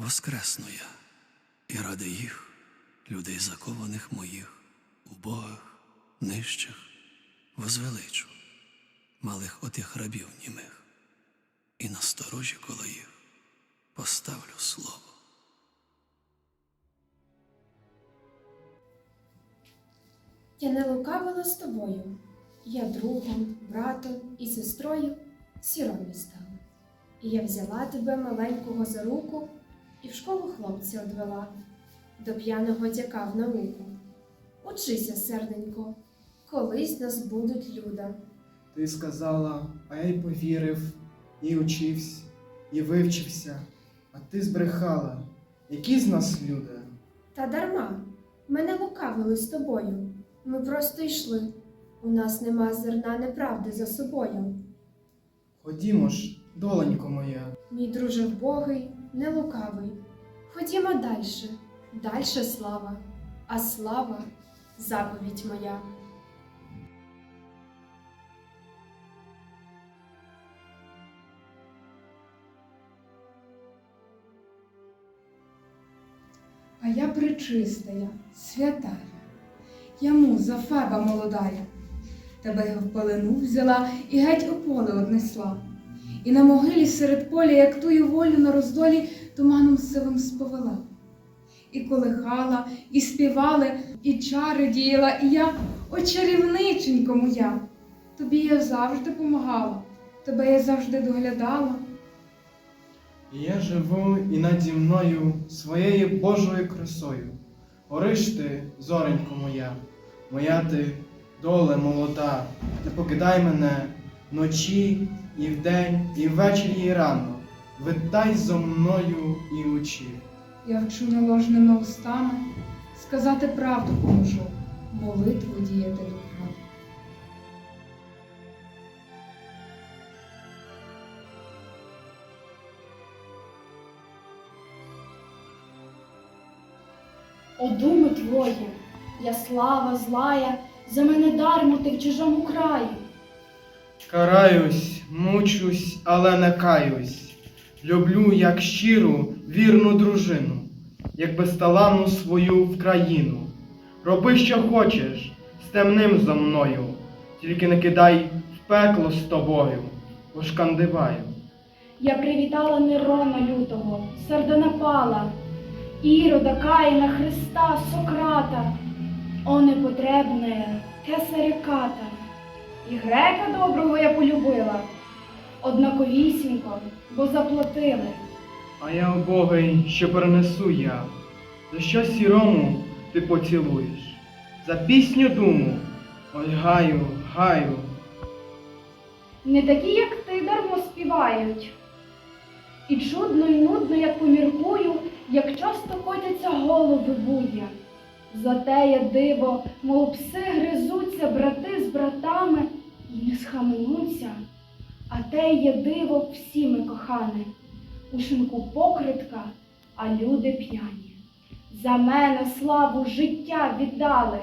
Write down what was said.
воскресну я, і ради їх, людей закованих моїх, убогих, нижчих, возвеличу, малих отих рабів німих, і на сторожі коло їх поставлю слово. Я не лукавила з тобою. Я другом, братом і сестрою сіромі стала. І я взяла тебе маленького за руку і в школу хлопця одвела, до п'яного дяка в науку. Учися, серденько, колись нас будуть люда. Ти сказала, а я й повірив, і учився, і вивчився, а ти збрехала. Які з нас люди? Та дарма, ми не лукавили з тобою. Ми просто йшли. У нас нема зерна неправди за собою. Ходімо ж, доленько моя, Мій друже вбогий, не лукавий. Ходімо дальше, дальше слава, а слава заповідь моя. А я пречистая, святая, я муза Феба молодая. Тебе я в пелену взяла і геть у поле однесла. І на могилі серед поля, як тую волю на роздолі, туманом сивим сповела. І колихала, і співали, і чари діяла, і я, о чарівниченько моя, тобі я завжди помагала, тебе я завжди доглядала. я живу і наді мною своєю Божою красою. Ориш ти, зоренько моя, моя ти доле молода, не покидай мене вночі і вдень, і ввечері, і рано. Витай зо мною і учи. Я вчу наложними устами, сказати правду поможу, молитву діяти люблю. О, думи твої, я слава злая, за мене дармо ти в чужому краю. Караюсь, мучусь, але не каюсь. Люблю, як щиру, вірну дружину, як безталанну свою в країну. Роби, що хочеш, з темним зо мною, тільки не кидай в пекло з тобою, пошкандиваю. Я привітала Нерона лютого, Сардонапала, Ірода, Каїна, Христа, Сократа, о непотребне, кесариката. І грека доброго я полюбила, однаковісінько, бо заплатили. А я убогий, що перенесу я, за що сірому ти поцілуєш, за пісню думу, ой гаю, гаю. Не такі, як ти, дармо співають. І чудно, і нудно, як поміркую, як часто котяться голови буя. Зате я диво, мов пси гризуться брати з братами схаменуться. А те є диво всіми кохане, у шинку покритка, а люди п'яні. За мене славу життя віддали.